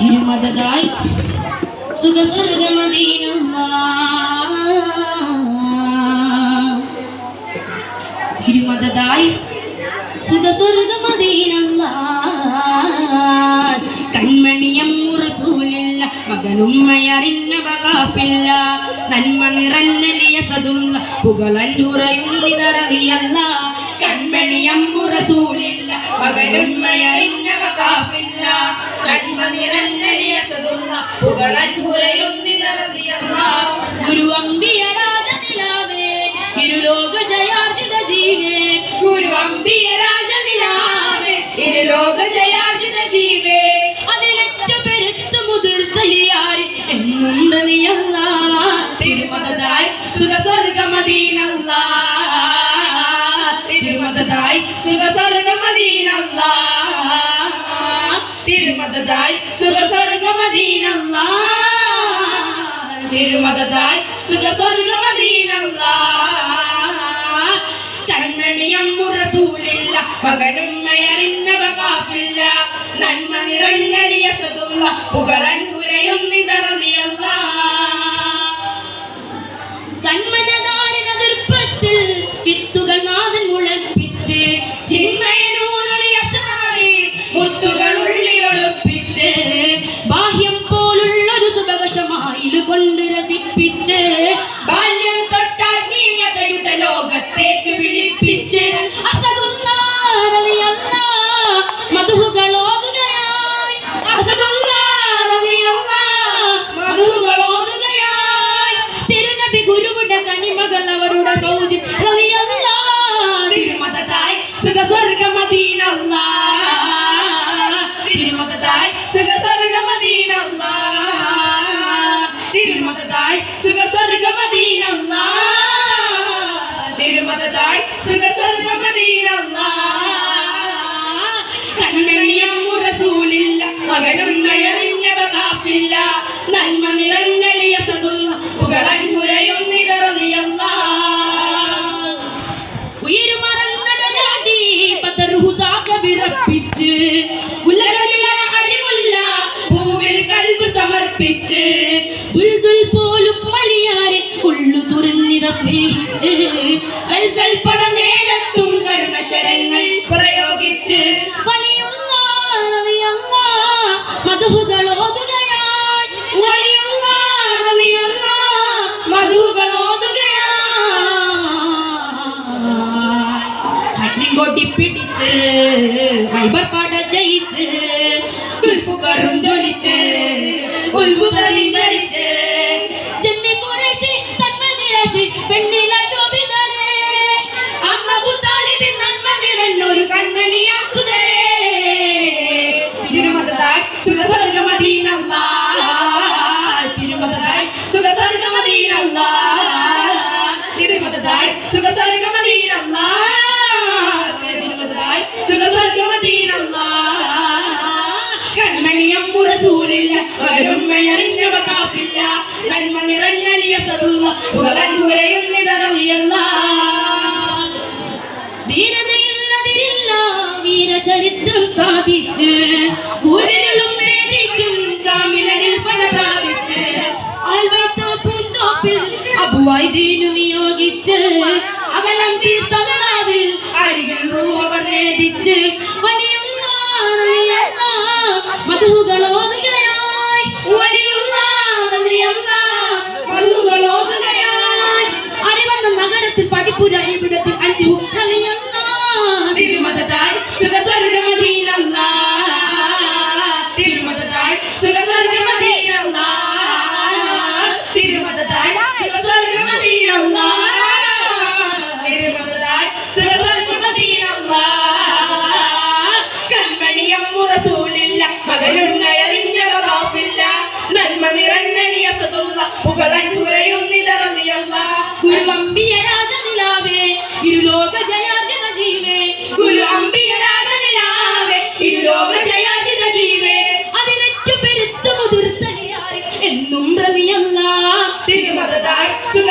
തിരുമതതായി സുഖസ്വർഗമദീനല്ല തിരുമതായി സുഖസ്വർഗമദീനല്ല കൺമണിയം റസൂലില്ല മകനുമ്മയറിഞ്ഞ വകാഫില്ല നന്മ നിറഞ്ഞലിയ സതുല്ല പുകളൻപുറയുന്നിതറിയല്ല കൺമണിയം റസൂലില്ല മകനുമ്മയറിഞ്ഞ പുകളൻപുറയുന്നിതറിയല്ല ഗുരു അമ്പിയ രാജനിലാവേ ഇരുലോക ജയാർജിത ജീവേ. ഗുരു അമ്പിയ രാജനിലാവേ Father died. So that's why we do? തിരുമതതായി സുഖസ്വർഗമദീനല്ല തിരുമതതായി സുഖസ്വർഗമദീനല്ല കണ്ണണിയം റസൂലില്ല മകനുണ്മയറിഞ്ഞ കാഫില്ല. നന്മ നിറഞ്ഞലിയ സതുള്ള പുകളൻ പുരയും നിററിയല്ല ഉയരുമറന്നടരാടി പതറുഹുതാക വിറപ്പിച്ച് ഉലകളില സമർപ്പിച്ച് ദുൽദുൽ പോലും വലിയാരെ ഉള്ളു തുറന്നിത സ്നേഹിച്ച് സൽസൽപ്പട നേരത്തും കരുണശരങ്ങൾ പ്രയോഗിച്ച് വലിയുള്ള വലിയുള്ള മധുകളോതുകയായി അഗ്നികൊടി പിടിച്ച് ഹൈബർ പാട ജയിച്ച് ഗുൽഫുകാരും ജ്വലിച്ച് തിരുമതായി സുഖ സ്വർഗമദീനല്ല തിരുമതായി സുഖ സ്വർഗമദീനല്ല കൺമണിയം മുറസൂലില്ല വരുമ്മയറിഞ്ഞ വകാഫില്ല നന്മ നിറഞ്ഞലിയ സതുള്ള പുകളൻ പുരയും നിതറിയല്ല ധീരതയുള്ളതിരില്ല വീരചരിത്രം സ്ഥാപിച്ച്. പുകളൻ പുരയും നിതറിയല്ല ഗുരു അമ്പിയ രാജനിലാവേ ഇരുലോക ജയാർജിത ജീവേ ഗുരു അമ്പിയ രാജനിലാവേ ഇരുലോക ജയാർജിത ജീവേ അതിനെറ്റു പെരുത്ത മുതിർത്തലിയായി എന്നും പ്രതിയല്ല തിരുമതതായി സുഖ